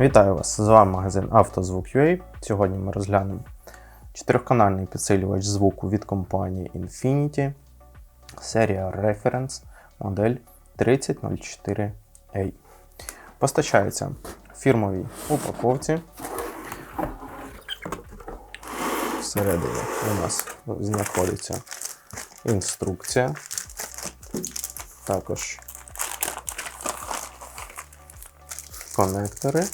Вітаю вас! З вами магазин «Автозвук.UA». Сьогодні ми розглянемо чотирьохканальний підсилювач звуку від компанії Infinity, серія Reference, модель 3004A. Постачається в фірмовій упаковці. Всередині у нас знаходиться інструкція. Також конектори,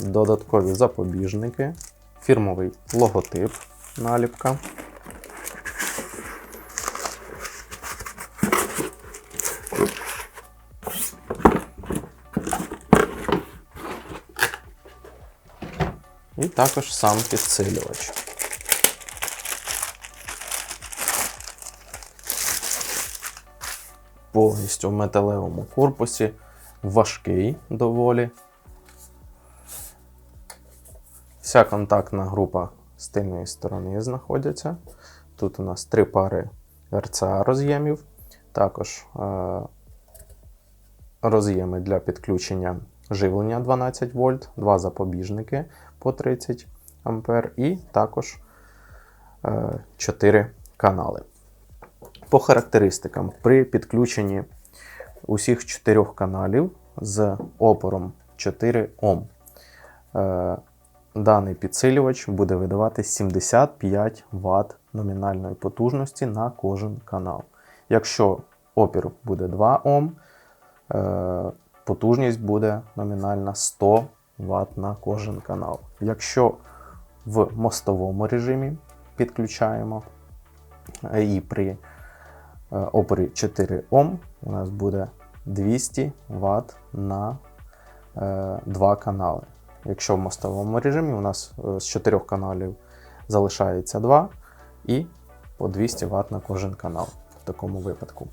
додаткові запобіжники, фірмовий логотип, наліпка. І також сам підсилювач. Повністю в металевому корпусі, важкий доволі. Вся контактна група з тильної сторони знаходиться. Тут у нас три пари RCA роз'ємів, також е, роз'єми для підключення живлення 12 вольт, два запобіжники по 30 А і також е, 4 канали. По характеристикам, при підключенні усіх 4 каналів з опором 4 Ом. Е, даний підсилювач буде видавати 75 Вт номінальної потужності на кожен канал. Якщо опір буде 2 Ом, е, потужність буде номінальна 100 Вт на кожен канал. Якщо в мостовому режимі підключаємо е, і при е, опорі 4 Ом, у нас буде 200 Вт на 2 канали. Якщо в мостовому режимі у нас е, з 4 каналів залишається 2 і по 200 Вт на кожен канал в такому випадку.